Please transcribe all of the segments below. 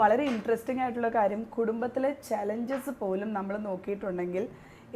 വളരെ ഇൻട്രസ്റ്റിംഗ് ആയിട്ടുള്ള കാര്യം കുടുംബത്തിലെ ചലഞ്ചസ് പോലും നമ്മൾ നോക്കിയിട്ടുണ്ടെങ്കിൽ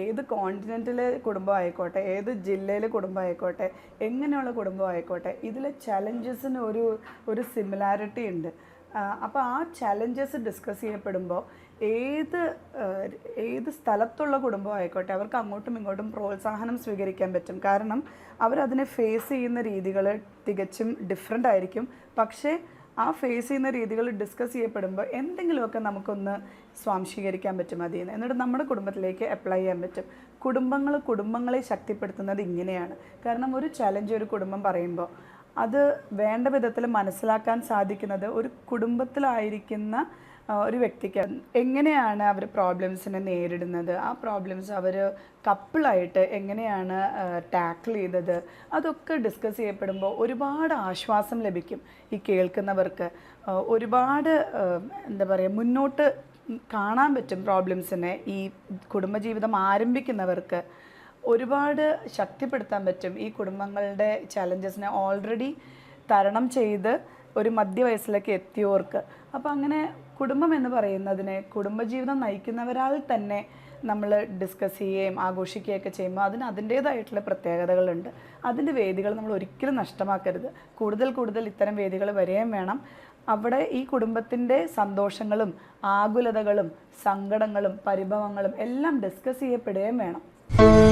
ഏത് കോണ്ടിനെന്റിലെ കുടുംബം ആയിക്കോട്ടെ ഏത് ജില്ലയിലെ കുടുംബം ആയിക്കോട്ടെ എങ്ങനെയുള്ള കുടുംബം ആയിക്കോട്ടെ ഇതിലെ ചലഞ്ചസിന് ഒരു ഒരു സിമിലാരിറ്റി ഉണ്ട്. അപ്പോൾ ആ ചലഞ്ചസ് ഡിസ്കസ് ചെയ്യപ്പെടുമ്പോൾ ഏത് ഏത് സ്ഥലത്തുള്ള കുടുംബം ആയിക്കോട്ടെ അവർക്ക് അങ്ങോട്ടും ഇങ്ങോട്ടും പ്രോത്സാഹനം സ്വീകരിക്കാൻ പറ്റും. കാരണം അവരതിനെ ഫേസ് ചെയ്യുന്ന രീതികൾ തികച്ചും ഡിഫറെന്റ് ആയിരിക്കും. പക്ഷേ ആ ഫേസ് ചെയ്യുന്ന രീതികൾ ഡിസ്കസ് ചെയ്യപ്പെടുമ്പോൾ എന്തെങ്കിലുമൊക്കെ നമുക്കൊന്ന് സ്വാംശീകരിക്കാൻ പറ്റും അതിൽ നിന്ന്. എന്നിട്ട് നമ്മുടെ കുടുംബത്തിലേക്ക് അപ്ലൈ ചെയ്യാൻ പറ്റും. കുടുംബങ്ങൾ കുടുംബങ്ങളെ ശക്തിപ്പെടുത്തുന്നത് ഇങ്ങനെയാണ്. കാരണം ഒരു ചലഞ്ച് ഒരു കുടുംബം പറയുമ്പോൾ അത് വേണ്ട വിധത്തിൽ മനസ്സിലാക്കാൻ സാധിക്കുന്നത് ഒരു കുടുംബത്തിലായിരിക്കുന്ന ഒരു വ്യക്തിക്ക്. എങ്ങനെയാണ് അവർ പ്രോബ്ലംസിനെ നേരിടുന്നത്? ആ പ്രോബ്ലംസ് അവർ കപ്പിളായിട്ട് എങ്ങനെയാണ് ടാക്കിൾ ചെയ്തത്? അതൊക്കെ ഡിസ്കസ് ചെയ്യപ്പെടുമ്പോൾ ഒരുപാട് ആശ്വാസം ലഭിക്കും ഈ കേൾക്കുന്നവർക്ക്. ഒരുപാട് എന്താ പറയുക മുന്നോട്ട് കാണാൻ പറ്റും പ്രോബ്ലംസിനെ ഈ കുടുംബജീവിതം ആരംഭിക്കുന്നവർക്ക്. ഒരുപാട് ശക്തിപ്പെടുത്താൻ പറ്റും ഈ കുടുംബങ്ങളുടെ ചലഞ്ചസിനെ ഓൾറെഡി തരണം ചെയ്ത് ഒരു മധ്യവയസ്സിലേക്ക് എത്തിയവർക്ക്. അപ്പോൾ അങ്ങനെ കുടുംബം എന്ന് പറയുന്നതിനെ കുടുംബജീവിതം നയിക്കുന്നവരാൽ തന്നെ നമ്മൾ ഡിസ്കസ് ചെയ്യുകയും ആഘോഷിക്കുകയൊക്കെ ചെയ്യുമ്പോൾ അതിന് അതിന്റേതായിട്ടുള്ള പ്രത്യേകതകളുണ്ട്. അതിന്റെ വേദികൾ നമ്മൾ ഒരിക്കലും നഷ്ടമാക്കരുത്. കൂടുതൽ കൂടുതൽ ഇത്തരം വേദികൾ വരികയും വേണം. അവിടെ ഈ കുടുംബത്തിന്റെ സന്തോഷങ്ങളും ആകുലതകളും സങ്കടങ്ങളും പരിഭവങ്ങളും എല്ലാം ഡിസ്കസ് ചെയ്യപ്പെടുകയും വേണം.